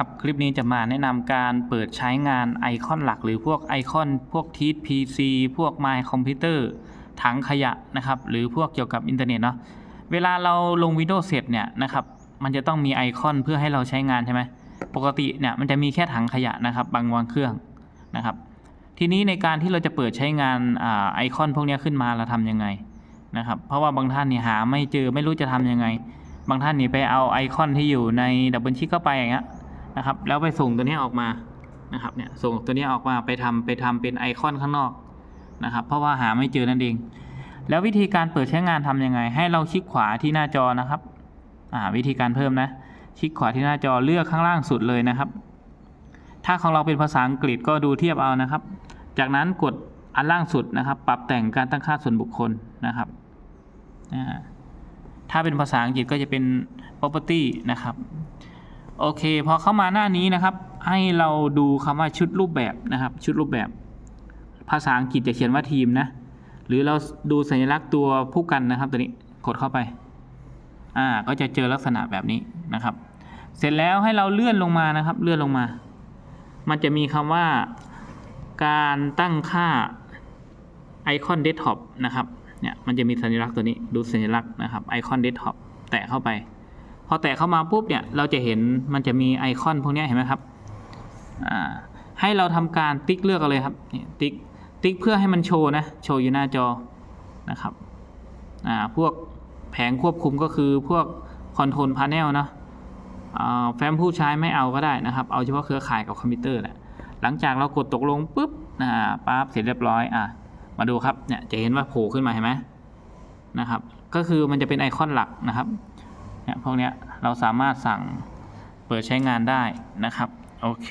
ครับคลิปนี้จะมาแนะนำการเปิดใช้งานไอคอนหลัก หรือพวกไอคอนพวกทีท PC พวก My Computer ถังขยะนะครับหรือพวกเกี่ยวกับอินเทอร์เน็ตเนาะเวลาเราลง Windows เสร็จเนี่ยนะครับมันจะต้องมีไอคอนเพื่อให้เราใช้งานใช่ไหมปกติเนี่ยมันจะมีแค่ถังขยะนะครับบางวางเครื่องนะครับ ทีนี้ในการที่เราจะเปิดใช้งานอไอคอนพวกนี้ขึ้นมาเราทำยังไงนะครับเพราะว่าบางท่านเนี่ยหาไม่เจอไม่รู้จะทำยังไง บางท่านนี่ไปเอาไอคอนที่อยู่ในดับเบิลชิคเข้าไปอย่างเงี้ย นะครับ แล้วไปส่งตัวนี้ออกมานะครับเนี่ยส่งตัวนี้ออกมาไปทำไปทำเป็นไอคอนข้างนอกนะครับ เพราะว่าหาไม่เจอนั่นเอง แล้ววิธีการเปิดใช้งานทำยังไง ให้เราคลิกขวาที่หน้าจอนะครับอ่าวิธีการเพิ่มนะคลิกขวาที่หน้าจอเลือกข้างล่างสุดเลยนะครับ ถ้าของเราเป็นภาษาอังกฤษก็ดูเทียบเอานะครับ จากนั้นกดอันล่างสุดนะครับ ปรับแต่งการตั้งค่าส่วนบุคคลนะครับถ้าเป็นภาษาอังกฤษก็จะเป็น property นะครับ โอเค พอเข้ามาหน้านี้นะครับ ให้เราดูคำว่าชุดรูปแบบนะครับ ชุดรูปแบบ ภาษาอังกฤษจะเขียนว่าทีมนะ หรือเราดูสัญลักษณ์ตัวผู้กันนะครับตัวนี้กดเข้าไปอ่าก็จะเจอลักษณะแบบนี้นะครับ เสร็จแล้วให้เราเลื่อนลงมานะครับ เลื่อนลงมา มันจะมีคำว่า การตั้งค่าไอคอนเดสก์ท็อปนะครับเนี่ยมันจะมีสัญลักษณ์ตัวนี้ดูสัญลักษณ์นะครับไอคอนเดสก์ท็อปแตะเข้าไป พอแตะเข้ามาปุ๊บเนี่ยเราจะเห็นมันจะมีไอคอนพวกนี้เห็นไหมครับให้เราทำการติ๊กเลือกเลยครับนี่ติ๊กติ๊กเพื่อให้มันโชว์นะโชว์อยู่หน้าจอนะครับพวกแผงควบคุมก็คือพวกคอนโทรลพาเนลเนาะอ่าแฟ้มผู้ใช้ไม่เอาก็ได้นะครับ เอาเฉพาะเครือข่ายกับคอมพิวเตอร์แหละหลังจากเรากดตกลงปุ๊บอ่าปั๊บเสร็จเรียบร้อยอ่ามาดูครับเนี่ยจะเห็นว่าโผล่ขึ้นมาเห็นไหมนะครับ ก็คือมันจะเป็นไอคอนหลักนะครับ เนี่ยพวกเนี้ยเราสามารถสั่งเปิดใช้งานได้นะครับ โอเค